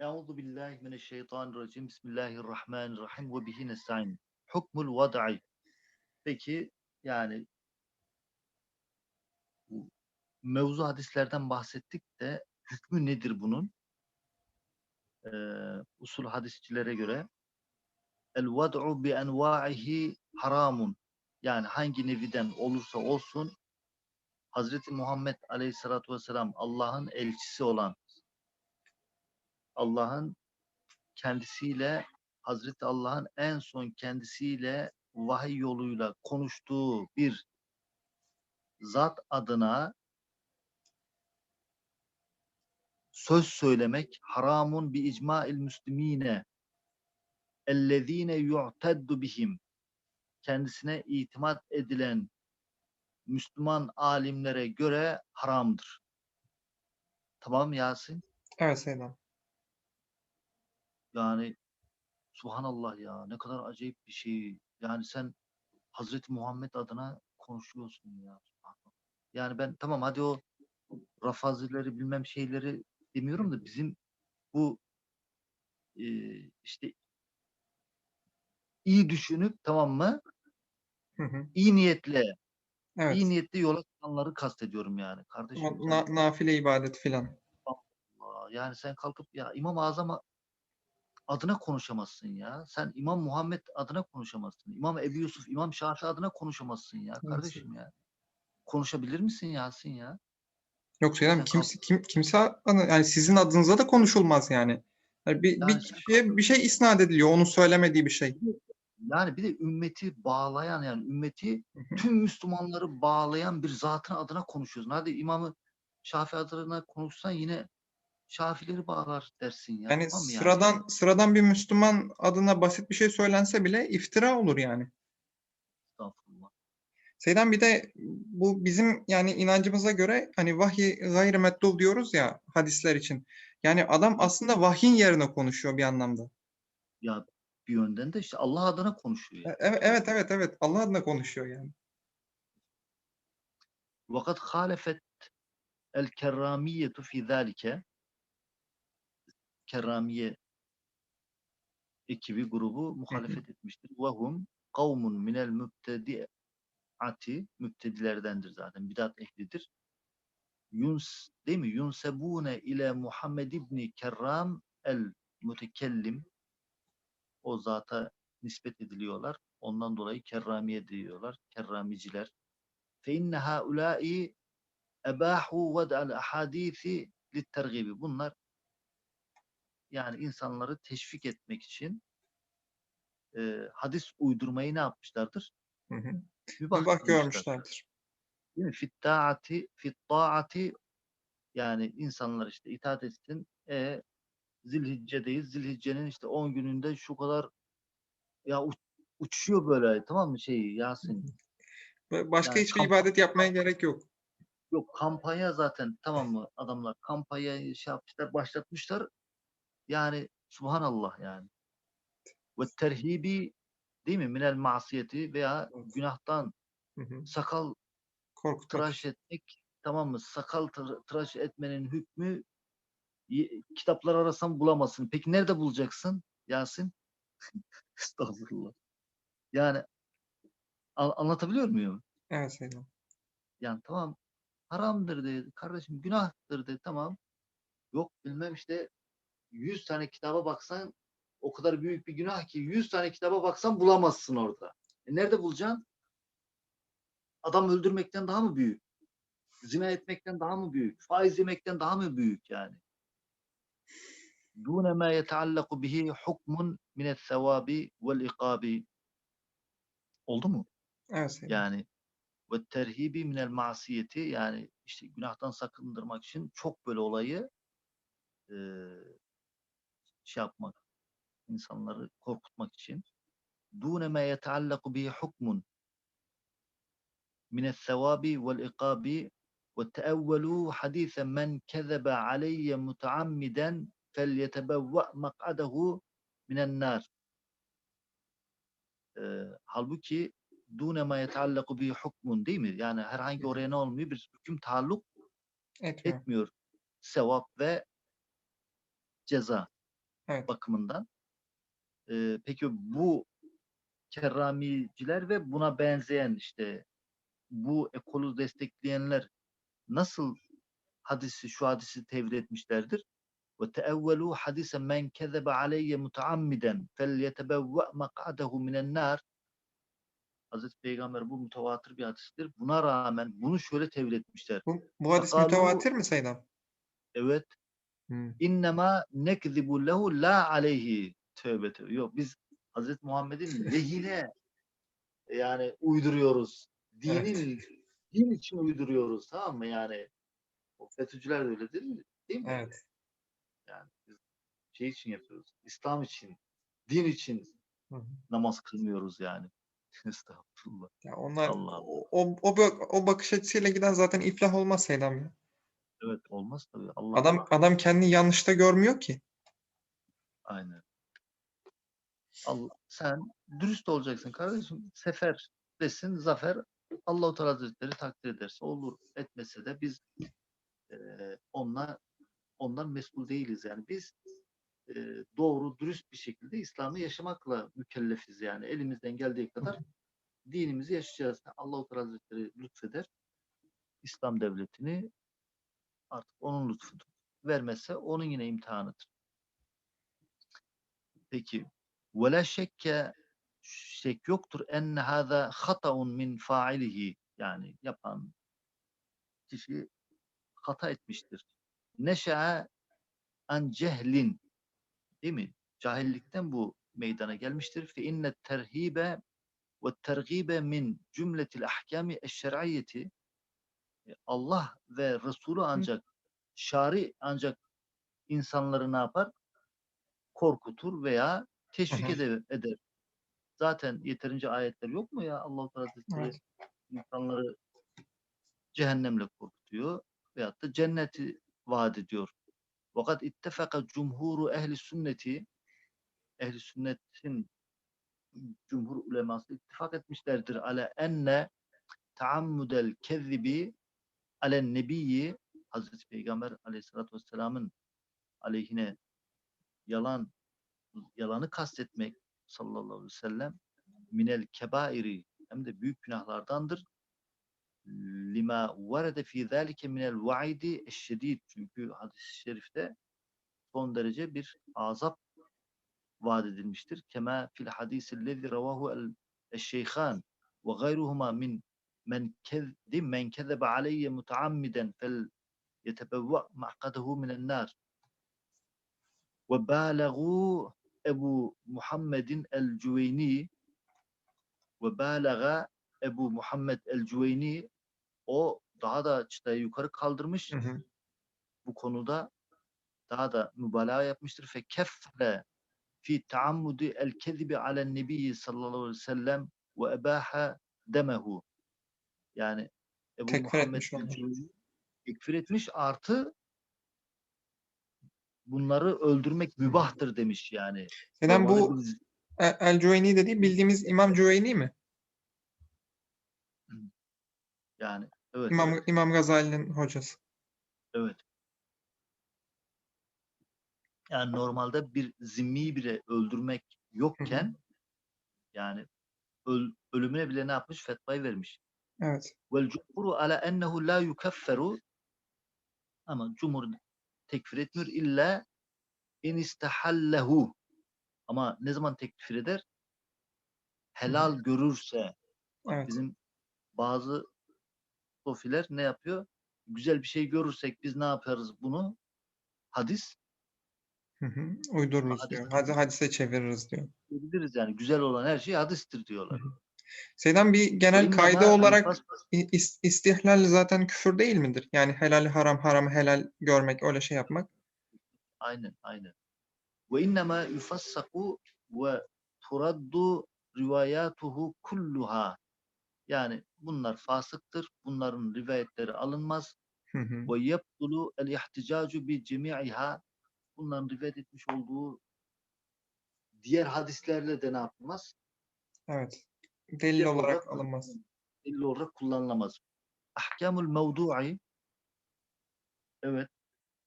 Euzu billahi mineşşeytanirracim. Bismillahirrahmanirrahim ve bihi nestaîn. Hukmul vad'i. Peki yani mevzu hadislerden bahsettik de hükmü nedir bunun? Ee, usul hadisçilere göre el vad'u bi enva'ihi haramun. Yani hangi neviden olursa olsun Hazreti Muhammed Aleyhisselatü Vesselam Allah'ın elçisi olan Allah'ın kendisiyle Hazreti Allah'ın en son kendisiyle vahiy yoluyla konuştuğu bir zat adına söz söylemek haramun bi icma'il müslimine ellezine yu'teddu bihim kendisine itimat edilen Müslüman alimlere göre haramdır. Tamam Yasin? Evet Seyyidem. Yani subhanallah ya ne kadar acayip bir şey. Yani sen Hazreti Muhammed adına konuşuyorsun ya. Yani ben tamam hadi o rafazileri bilmem şeyleri demiyorum da bizim bu e, işte iyi düşünüp tamam mı? Hı hı. İyi niyetle, Evet. iyi niyetli yola çıkanları kastediyorum yani kardeşim. Na- nafile ibadet filan. Yani sen kalkıp ya İmam-ı Azam adına konuşamazsın ya. Sen İmam Muhammed adına konuşamazsın. İmam Ebu Yusuf, İmam Şafii adına konuşamazsın ya kardeşim ya. Konuşabilir misin Yasin ya? Yok Sen kimse kim kimse adına- yani sizin adınıza da konuşulmaz yani. Yani bir, Yani bir kişiye bir şey isnat ediliyor. Onun söylemediği bir şey. Yani bir de ümmeti bağlayan yani ümmeti tüm Müslümanları bağlayan bir zatın adına konuşuyorsun. Hadi İmamı Şafii adına konuşsan yine Şafileri bağlar dersin ya. Yani tamam mı yani? sıradan sıradan bir Müslüman adına basit bir şey söylense bile iftira olur yani. Estağfurullah. Seyyidem bir de bu bizim yani inancımıza göre hani vahiy gayri meddul diyoruz ya hadisler için. Yani adam aslında vahyin yerine konuşuyor bir anlamda. Ya bir yönden de işte Allah adına konuşuyor. Yani. Evet evet evet evet. Allah adına konuşuyor yani. Vakat halefet el kerramiyetu fi zalike kerramiye ekibi grubu muhalefet etmiştir. Ve hum kavmun minel mübtedi'ati mübtedilerdendir zaten. Bidat ehlidir. Yuns değil mi? Yunsebune ile Muhammed ibni Kerram el mütekellim o zata nispet ediliyorlar. Ondan dolayı kerramiye diyorlar. Kerramiciler. Fe inne haulâi ebâhu ved'al ahadîsi littergibi. Bunlar yani insanları teşvik etmek için e, hadis uydurmayı ne yapmışlardır? Hı hı. Mübah Mübah görmüşlerdir. Değil mi? Fittaati, fittaati yani insanlar işte itaat etsin. E, Zilhicce'deyiz. Zilhicce'nin işte 10 gününde şu kadar ya uç- uçuyor böyle tamam mı şey Yasin? Başka Yani hiçbir ibadet yapmaya gerek yok. Yok kampanya zaten tamam mı adamlar kampanyayı şey yapmışlar başlatmışlar. Yani subhanallah yani. Ve terhibi değil mi? Minel masiyeti veya günahtan Hı hı. sakal Korkutmak. tıraş etmek tamam mı? Sakal tır- tıraş etmenin hükmü kitaplar arasan bulamazsın. Peki nerede bulacaksın Yasin? Estağfurullah. Yani anlatabiliyor muyum? Evet Seyyidem. Yani tamam haramdır dedi. Kardeşim günahtır dedi. Tamam. Yok bilmem işte 100 tane kitaba baksan o kadar büyük bir günah ki 100 tane kitaba baksan bulamazsın orada. E nerede bulacaksın? Adam öldürmekten daha mı büyük? Zina etmekten daha mı büyük? Faiz yemekten daha mı büyük yani? دون ما يتعلق به حكم من الثواب والإقاب oldu mu? Evet Seyyidem. Yani ve terhibi minel masiyeti yani işte günahtan sakındırmak için çok böyle olayı eee şey yapmak, insanları korkutmak için. Dune ma yeteallaku bihi hukmun min sevabi vel ikabi ve teevvelu hadisen men kezebe aleyye mutaammiden felyetebevve mak'adehu minen nar. Halbuki dune ma yeteallaku bihi hukmun değil mi? Yani herhangi oraya ne olmuyor? Bir hüküm taalluk Etmiyor. etmiyor. Sevap ve ceza. Evet. bakımından. Ee, peki bu kerramiciler ve buna benzeyen işte bu ekolü destekleyenler nasıl hadisi şu hadisi tevil etmişlerdir? Ve teevvelu hadise men kezebe aleyye mutaammiden felyetebevve mak'adehu minen nar Hazreti Peygamber bu mütevatir bir hadistir. Buna rağmen bunu şöyle tevil etmişler. Bu, bu hadis Fakalu- mütevatir mi Seydam? Evet. İnnema nekzibu lehu la aleyhi tövbe tövbe. Yok biz Hazreti Muhammed'in lehine yani uyduruyoruz. Dinin din için uyduruyoruz tamam mı yani? O FETÖ'cüler de öyle değil mi? Değil mi? Evet. Yani biz şey için yapıyoruz. İslam için, din için Hı hı. namaz kılmıyoruz yani. Estağfurullah. Ya onlar Allah o, o, o bakış açısıyla giden zaten iflah olmaz Seydam ya. Evet olmaz tabii. Allah Adam adam kendini yanlışta görmüyor ki. Aynen. Allah, sen dürüst olacaksın kardeşim. Sefer desin, zafer Allah-u Teala Hazretleri takdir ederse olur. Etmese de biz eee onunla ondan mesul değiliz. Yani biz eee, doğru, dürüst bir şekilde İslam'ı yaşamakla mükellefiz. Yani elimizden geldiği kadar dinimizi yaşayacağız. Allah-u Teala Hazretleri lütfeder. İslam devletini Artık onun lütfudur. Vermezse onun yine imtihanıdır. Peki ve la şekke şek yoktur enne hâzâ hataun min failihi yani yapan kişi hata etmiştir. Neşe'e an cehlin değil mi? Cahillikten bu meydana gelmiştir. Fe inne terhibe ve tergibe min cümletil ahkami eşşer'iyeti Allah ve Resulü ancak şari ancak insanları ne yapar? Korkutur veya teşvik eder. Zaten yeterince ayetler yok mu ya Allah-u Teala Evet. insanları cehennemle korkutuyor veyahut da cenneti vaat ediyor. Fakat ittefaka cumhuru ehli sünneti ehli sünnetin cumhur uleması ittifak etmişlerdir ale enne taammudel kezzibi alen nebiyyi Hazreti Peygamber aleyhissalatü vesselamın aleyhine yalan yalanı kastetmek sallallahu aleyhi ve sellem minel kebairi hem de büyük günahlardandır. Lima varede fi zalike minel vaidi eşşedid. Çünkü hadis-i şerifte son derece bir azap vaat edilmiştir. Kema fil hadisi lezi ravahu el eşşeyhan ve gayruhuma min men kezdi men kezebe aleyye mutaammiden fel yetebevve ma'kadehu minen nar. Ve bâlegû Ebu Muhammedin el-Cüveyni ve bâlega Ebu Muhammed el-Cüveyni o daha da çıtayı yukarı kaldırmış Hı hı. bu konuda daha da mübalağa yapmıştır. Fe keffle fi taammudi el kezibi alen nebiyyi sallallahu aleyhi ve sellem ve ebaha demehu. Yani Ebu Tekfir Muhammed etmiş el-Cüveyni tekfir etmiş artı bunları öldürmek mübahtır demiş yani. Normalde bu biz- E- El-Cüveyni dediği bildiğimiz İmam Cüveyni mi? yani evet, İmam, evet, İmam Gazali'nin hocası. evet. Yani normalde bir zimmi biri öldürmek yokken yani öl- ölümüne bile ne yapmış? Fetvayı vermiş. Evet. Vel cumhuru ala ennehu la yukefferu ama cumhur tekfir etmiyor illa in istahallehu ama ne zaman tekfir eder? Helal görürse. Bak Evet. bizim bazı sofiler ne yapıyor? Güzel bir şey görürsek biz ne yaparız bunu? Hadis Hı hı. Uydururuz Hadis- diyor. Hadi hadise çeviririz diyor. biliriz yani. Güzel olan her şey hadistir diyorlar. Seydam bir genel İnnema kayda olarak istihlal zaten küfür değil midir? Yani helal haram haram helal görmek öyle şey yapmak. Aynen, aynen. Ve innema yufassaku ve turaddu rivayatuhu kulluha. Yani bunlar fasıktır. Bunların rivayetleri alınmaz. Ve yebdulu el ihticacu bi cemi'iha. Bunların rivayet etmiş olduğu diğer hadislerle de ne yapılmaz? Evet. Delil Delil olarak alınmaz. Delil olarak kullanılamaz. Ahkamul mevdu'i Evet.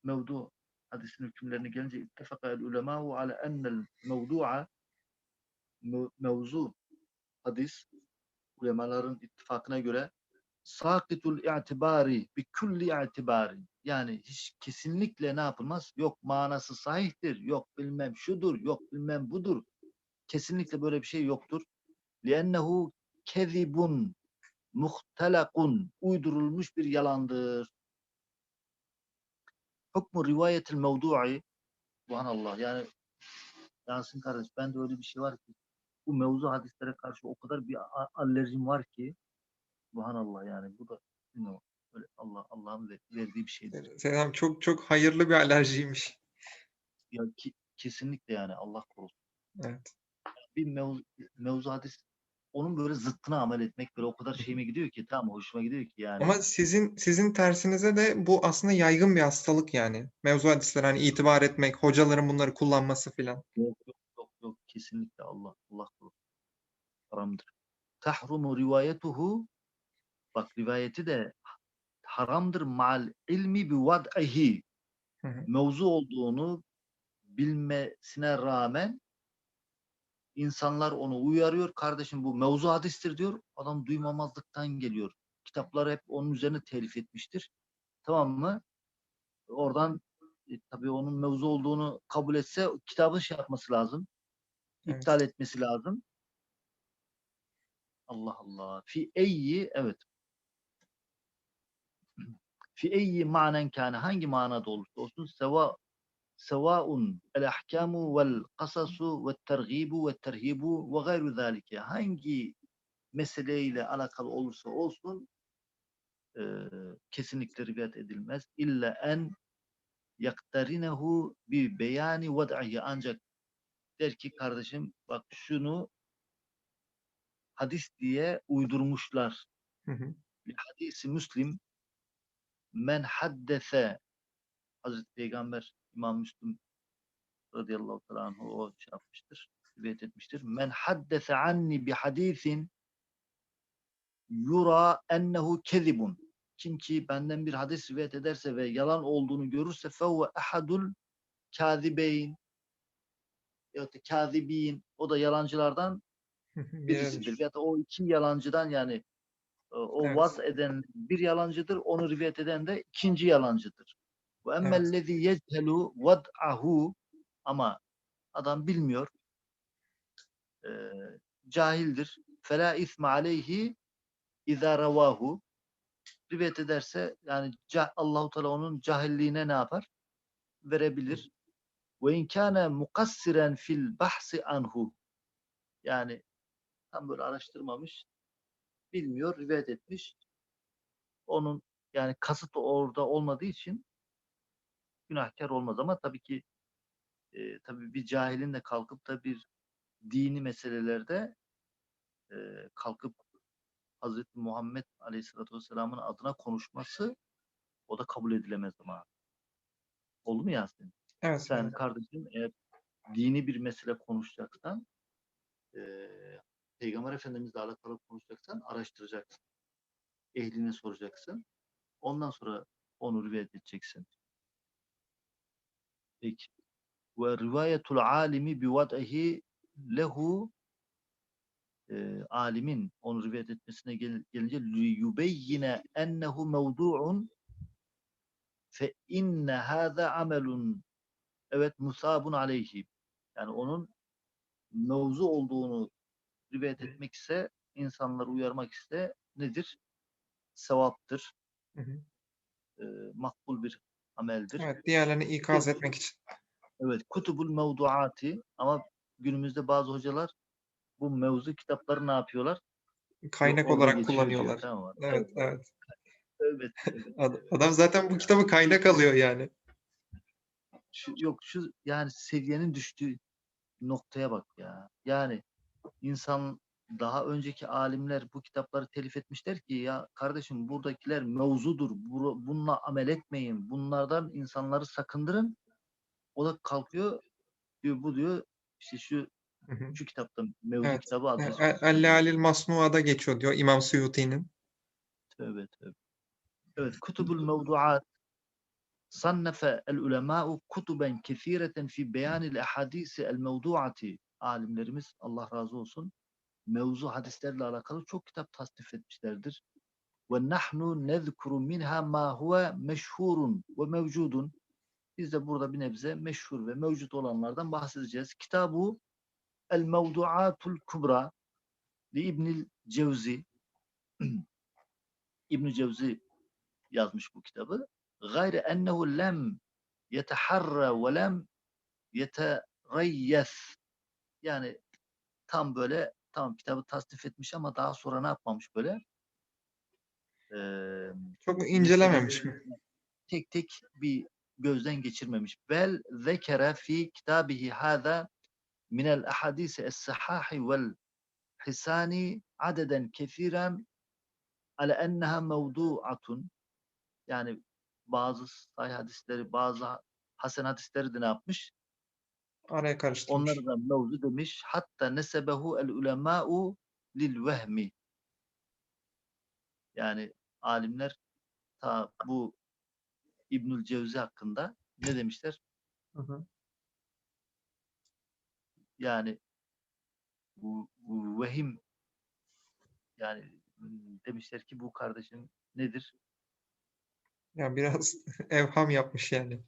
Mevdu hadisin hükümlerine gelince ittefaka el ulemâhu ala ennel mevdu'a me- mevzu hadis ulemaların ittifakına göre sakitul i'tibari bi külli i'tibari yani hiç kesinlikle ne yapılmaz? Yok manası sahihtir, yok bilmem şudur, yok bilmem budur. Kesinlikle böyle bir şey yoktur. لِأَنَّهُ kezibun muhtelakun uydurulmuş bir yalandır. Hukmu rivayetil mevdu'i Subhanallah yani Yasin kardeş ben de öyle bir şey var ki bu mevzu hadislere karşı o kadar bir a- alerjim var ki Subhanallah yani bu da bilmiyorum, öyle Allah Allah'ın ver- verdiği bir şeydir. Selam çok çok hayırlı bir alerjiymiş. Ya ki, kesinlikle yani Allah korusun. Evet. Bir mevzu, mevzu hadis onun böyle zıttına amel etmek böyle o kadar şeyime gidiyor ki tamam hoşuma gidiyor ki yani. Ama sizin sizin tersinize de bu aslında yaygın bir hastalık yani. Mevzu hadisler hani itibar etmek, hocaların bunları kullanması filan. Yok yok yok yok kesinlikle Allah Allah korusun. Haramdır. Tahrumu rivayetuhu bak rivayeti de haramdır mal ilmi bi vad'ihi mevzu olduğunu bilmesine rağmen insanlar onu uyarıyor. Kardeşim bu mevzu hadistir diyor. Adam duymamazlıktan geliyor. Kitapları hep onun üzerine telif etmiştir. Tamam mı? Oradan e, tabii onun mevzu olduğunu kabul etse kitabın şey yapması lazım. Evet. iptal etmesi lazım. Allah Allah. Fi eyyi evet. Fi eyyi manen kâne hangi manada olursa olsun seva sevaun el ahkamu vel kasasu ve tergibu ve terhibu ve gayru zalike hangi meseleyle alakalı olursa olsun e, kesinlikle rivayet edilmez. İlla en yaktarinehu bi beyani vad'ihi ancak der ki kardeşim bak şunu hadis diye uydurmuşlar. Hı hadisi Müslim men haddese Hazreti Peygamber İmam Müslim radıyallahu anhu o şey yapmıştır. Rivayet etmiştir. Men haddese anni bi hadisin yura ennehu kezibun. Kim ki benden bir hadis rivayet ederse ve yalan olduğunu görürse fevve ahadul kazibeyn ya da kazibin o da yalancılardan birisidir. Ya da o iki yalancıdan yani e, o Evet. vaz eden bir yalancıdır, onu rivayet eden de ikinci yalancıdır. Ve emmellezî yechelu vad'ahu ama adam bilmiyor, e, cahildir. Fela isme aleyhi izâ ravahu rivayet ederse yani Allahu Teala onun cahilliğine ne yapar? Verebilir. Ve in kâne mukassiren fil bahsi anhu yani tam böyle araştırmamış, bilmiyor, rivayet etmiş. Onun yani kasıt orada olmadığı için günahkar olmaz ama tabii ki e, tabii bir cahilin de kalkıp da bir dini meselelerde e, kalkıp Hazreti Muhammed Aleyhisselatü Vesselam'ın adına konuşması o da kabul edilemez ama. Oldu mu Yasin? Evet. Sen evet. kardeşim eğer dini bir mesele konuşacaksan e, Peygamber Efendimizle alakalı konuşacaksan araştıracaksın. Ehline soracaksın. Ondan sonra onu rivayet edeceksin. Peki. Ve rivayetul alimi bi vad'ihi lehu e, alimin onu rivayet etmesine gel- gelince yubeyyine ennehu mevdu'un fe inne hâzâ amelun evet musabun aleyhi yani onun mevzu olduğunu rivayet etmek ise insanları uyarmak ise nedir? Sevaptır. Hı hı. E, makbul bir ameldir. Evet, diğerlerini ikaz etmek için. Evet, kutubul mevduati ama günümüzde bazı hocalar bu mevzu kitapları ne yapıyorlar? Kaynak Orada olarak kullanıyorlar. tamam? Evet, evet. evet, evet. Ad- Adam zaten bu kitabı kaynak alıyor yani. Şu, yok şu yani seviyenin düştüğü noktaya bak ya. Yani insan daha önceki alimler bu kitapları telif etmişler ki ya kardeşim buradakiler mevzudur. Bununla amel etmeyin. Bunlardan insanları sakındırın. O da kalkıyor diyor bu diyor işte şu şu kitapta mevzu evet. kitabı adı. E, e, El-Lalil Masnua'da geçiyor diyor İmam Suyuti'nin. Tövbe tövbe. Evet, Kutubul Mevduat sannefe el ulema'u kutuben kesireten fi beyanil ahadisi el mevduati alimlerimiz Allah razı olsun mevzu hadislerle alakalı çok kitap tasnif etmişlerdir. Ve nahnu nezkuru minha ma huve meşhurun ve mevcudun. Biz de burada bir nebze meşhur ve mevcut olanlardan bahsedeceğiz. Kitabu El Mevduatul Kubra li İbnil Cevzi İbn Cevzi yazmış bu kitabı. Gayre ennehu lem yeteharra ve lem yetereyyes yani tam böyle tamam kitabı tasnif etmiş ama daha sonra ne yapmamış böyle? Ee, Çok incelememiş mi? tek tek bir gözden geçirmemiş. Bel zekere fi kitabihi hâzâ minel ahadîsi es-sahâhi vel hisani adeden kesiren ale enneha mevdu'atun yani bazı sahih hadisleri, bazı hasen hadisleri de ne yapmış? Araya karıştırmış. Onları da mevzu demiş. Hatta nesebehu el ulemâ'u lil vehmi. Yani alimler ta bu İbnül Cevzi hakkında ne demişler? Hı hı. Yani bu, bu vehim yani demişler ki bu kardeşim nedir? Ya biraz evham yapmış yani.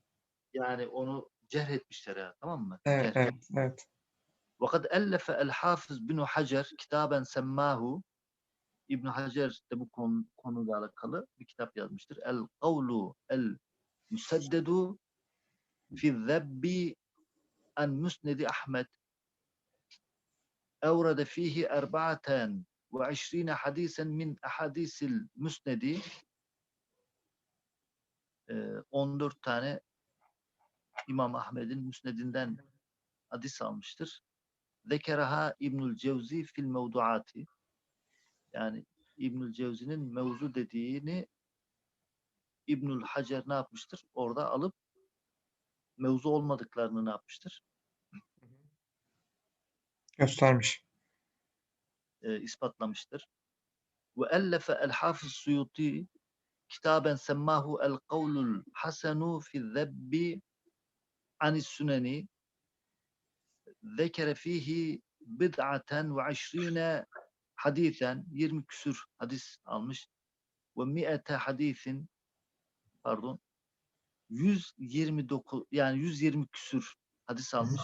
Yani onu cerh etmişler ya tamam mı? Evet, Cerh. evet, evet. وقد ألف الحافظ بن حجر كتابا سماه İbn Hacer de bu konu, konuyla alakalı bir kitap yazmıştır. El kavlu el müseddedu fi zebbi en müsnedi Ahmet evrede fihi erba'aten ve işrine hadisen min ahadisil müsnedi Ee, 14 tane İmam Ahmed'in müsnedinden hadis almıştır. Zekeraha İbnül Cevzi fil mevduati yani İbnül Cevzi'nin mevzu dediğini İbnül Hacer ne yapmıştır? Orada alıp mevzu olmadıklarını ne yapmıştır? Göstermiş. E, ispatlamıştır. Ve ellefe el hafız suyuti kitaben semmahu el kavlul hasenu fi zebbi anis süneni zekere fihi bid'aten ve aşrine hadisen 20 küsür hadis almış ve mi'ete hadisin pardon 129 yani 120 küsür hadis almış.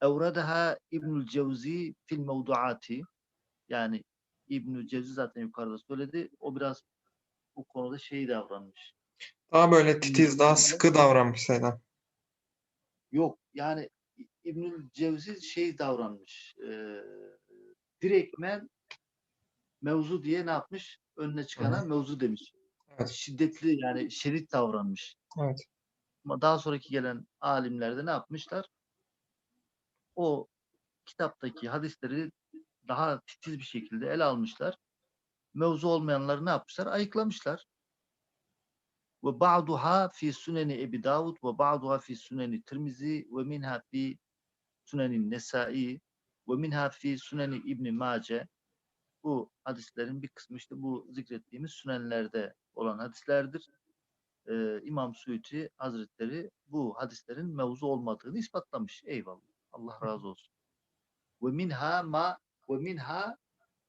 Evradaha İbnül Cevzi fil mevduati yani İbnül Cevzi zaten yukarıda söyledi. O biraz bu konuda şey davranmış. Daha böyle titiz, daha sıkı davranmış Selam. Yok yani İbnül Cevzi şey davranmış. E, direktmen mevzu diye ne yapmış? Önüne çıkana mevzu demiş. Evet. Şiddetli yani şerit davranmış. Evet. Ama daha sonraki gelen alimler de ne yapmışlar? O kitaptaki hadisleri daha titiz bir şekilde ele almışlar. Mevzu olmayanları ne yapmışlar? Ayıklamışlar. Ve ba'duha fi süneni Ebi Davud ve ba'duha fi süneni Tirmizi ve minha fi süneni Nesai ve minha fi süneni İbn Mace bu hadislerin bir kısmı işte bu zikrettiğimiz sünenlerde olan hadislerdir. Ee, İmam Suyuti Hazretleri bu hadislerin mevzu olmadığını ispatlamış. Eyvallah. Allah razı olsun. Ve minha ma ve minha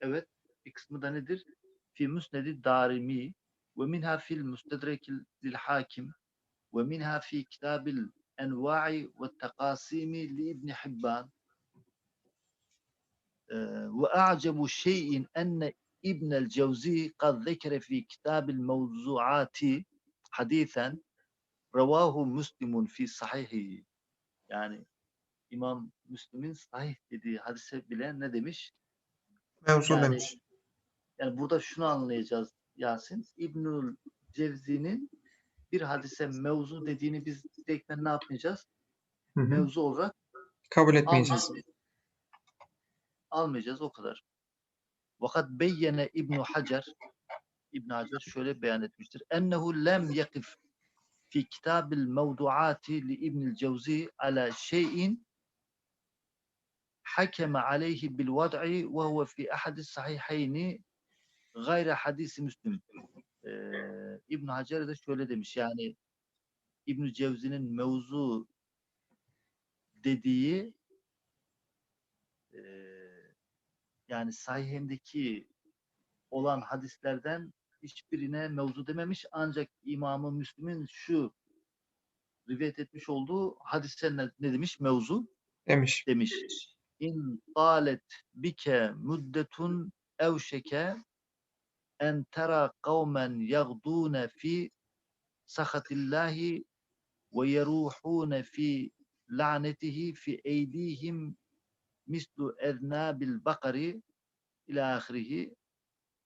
evet bir kısmı da nedir? Fi musnedi darimi ve minha fil mustedrekil zil hakim ve minha fi kitabil enva'i ve tekasimi li İbni Hibban وأعجب شيء أن ابن الجوزي قد ذكر في كتاب الموضوعات حديثا رواه مسلم في صحيحه yani İmam Müslim'in sahih dediği hadise bile ne demiş? Mevzu Yani- demiş. Yani burada şunu anlayacağız Yasin. İbnül Cevzi'nin bir hadise mevzu dediğini biz direktmen ne yapmayacağız? Hı hı. Mevzu olarak Kabul etmeyeceğiz. almayacağız. Almayacağız o kadar. Vakat beyyene İbn Hacer İbn Hacer şöyle beyan etmiştir. Ennehu lem yakif fi kitabil mevduati li İbnül Cevzi ala şeyin hakeme aleyhi bil vad'i ve huve fi ahadis sahihayni gayre hadisi Müslim. Ee, İbn Hacer de şöyle demiş yani İbn Cevzi'nin mevzu dediği eee, yani sahihindeki olan hadislerden hiçbirine mevzu dememiş ancak İmam-ı Müslim'in şu rivayet etmiş olduğu hadise ne, ne demiş? Mevzu Demiş. demiş. İn qalet bike müddetun evşeke en tera kavmen yagdune fi sakatillahi ve yeruhune fi lanetihi fi eydihim mislu eznabil bakari ila ahirihi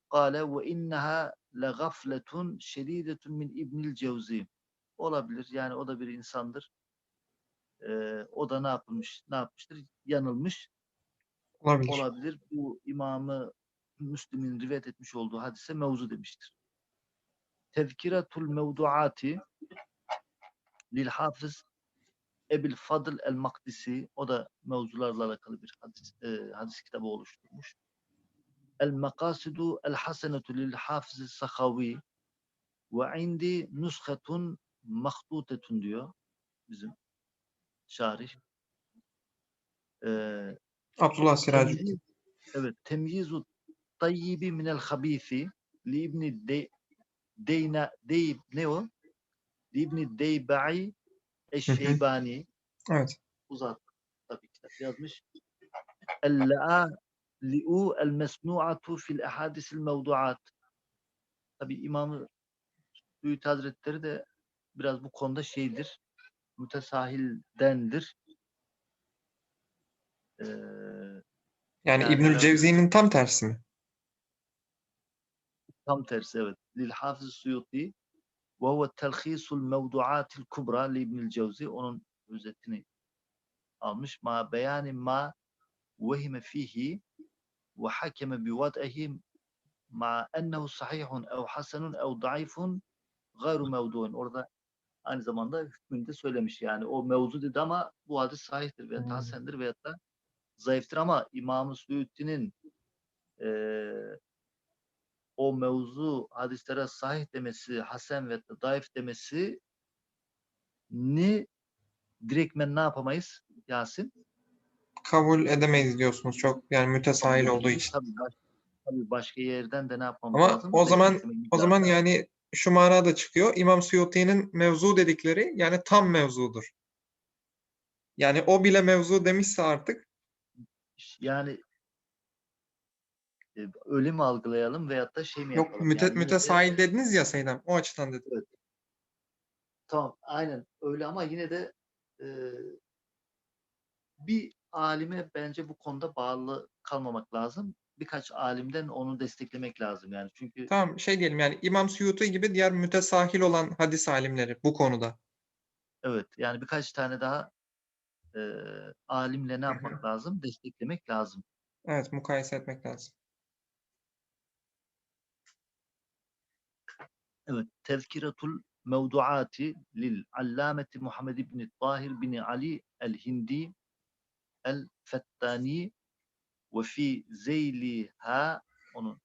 Kale ve inneha le gafletun şedidetun min İbnil Cevzi. Olabilir. Yani o da bir insandır. Ee, o da ne yapılmış? Ne yapmıştır? Yanılmış Olabilir. olabilir. Bu imamı Müslim'in rivayet etmiş olduğu hadise mevzu demiştir. Tezkiratul mevduati lil hafız Ebil Fadıl el Makdisi o da mevzularla alakalı bir hadis, e, hadis kitabı oluşturmuş. El Makasidu el Hasenetu lil Hafız Sakavi ve indi nuskhatun mahtutetun diyor bizim şarih. Ee, Abdullah Siracı. Temyiz- evet temyizu tayyibi minel habisi li ibni de, deyna dey ne o? Li ibni deybai eşşeybani Evet. uzat tabii kitap yazmış. El-la'a li'u el-mesnu'atu fil ehadisil mevduat. Tabii İmam-ı Büyük Hazretleri de biraz bu konuda şeydir. Mütesahildendir. Ee, Yani Yani İbnül Cevzi'nin tam tersi mi? Tam tersi evet. Lil Hafız Suyuti ve huve telhisul mevduatil kubra li İbnül Cevzi onun özetini almış. Ma beyani ma vehime fihi ve hakeme bi vad'ihi ma ennehu sahihun ev hasenun ev daifun gayru mevduun. Orada aynı zamanda hükmünde söylemiş. Yani o mevzu dedi ama bu hadis sahihtir veya Hmm. hasendir veya da zayıftır ama İmam-ı Suyuti'nin eee o mevzu hadislere sahih demesi, hasen ve daif demesi ni direktmen ne yapamayız Yasin? Kabul edemeyiz diyorsunuz çok yani mütesahil olduğu için. Tabii, baş, tabii başka yerden de ne yapmamız Ama lazım? o zaman- O zaman lazım. yani şu manada çıkıyor. İmam Suyuti'nin mevzu dedikleri yani tam mevzudur. Yani o bile mevzu demişse artık yani öyle mi algılayalım veyahut da şey mi yok yapalım? müte, Yani yine de- dediniz ya Seydem. O açıdan dedim. Tamam aynen öyle ama yine de e, bir alime bence bu konuda bağlı kalmamak lazım. Birkaç alimden onu desteklemek lazım yani. Çünkü Tamam şey diyelim yani İmam Suyuti gibi diğer mütesahil olan hadis alimleri bu konuda. evet yani birkaç tane daha e, alimle ne yapmak lazım? Desteklemek lazım. Evet mukayese etmek lazım. Evet. Tezkiratul mevduati lil allameti Muhammed ibn Tahir bin Ali el-Hindi el-Fettani ve fi zeyliha onun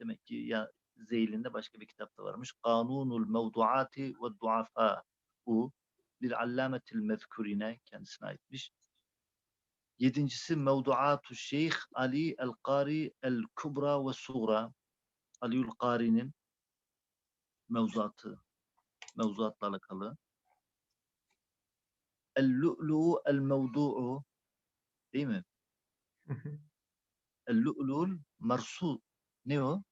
demek ki ya zeylinde başka bir kitapta varmış. Kanunul mevduati ve duafa bu lil allametil mezkurine kendisine aitmiş. Yedincisi Mevduatu Şeyh Ali el-Kari el-Kubra ve Sugra Aliül Kari'nin mevzuatı mevzuatla alakalı. El-Lu'lu el-Mevdu'u değil mi? El-Lu'lu'l Mersu ne o?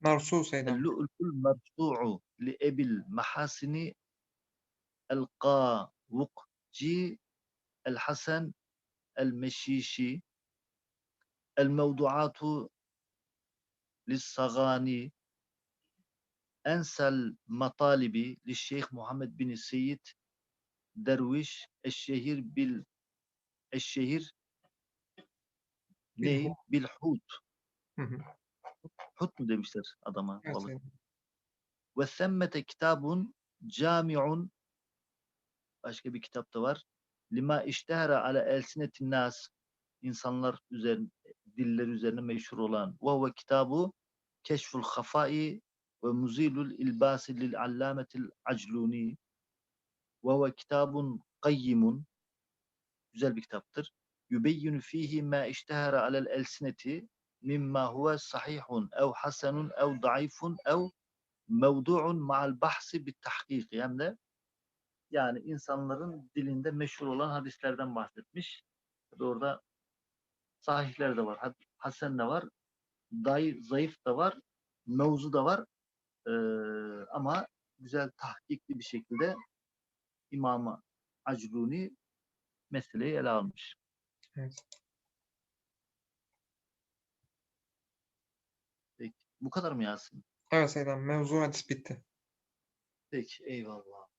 Marsu Seydem. El-Lu'lu'l Mersu'u li Ebil Mahasini el-Qavukci el-Hasan el-Meşişi el-Mevduatu للصغاني ensel matalibi li Şeyh Muhammed bin Seyyid Derviş Eşşehir bil Eşşehir ne? Bil Hut. Hut mu demişler adama? Evet. Ve semmete kitabun camiun başka bir kitap da var. Lima iştehara ala elsinetin nas insanlar üzerine diller üzerine meşhur olan ve ve kitabu keşful hafai lil allametil acluni Ve huve kitabun qayyimun. Güzel bir kitaptır. Yubeyyinu fihi ma iştehara alel elsineti mimma huve sahihun ev hasenun ev daifun ev mevdu'un ma'al bahsi bit tahkiki. Hem de yani insanların dilinde meşhur olan hadislerden bahsetmiş. Orada sahihler de var, hasen de var, day, zayıf da var, mevzu da var. Ee, ama güzel tahkikli bir şekilde İmam-ı Acruni meseleyi ele almış. Evet. Peki. Bu kadar mı Yasin? Evet Seyyid abi, mevzu hadis bitti. Peki eyvallah.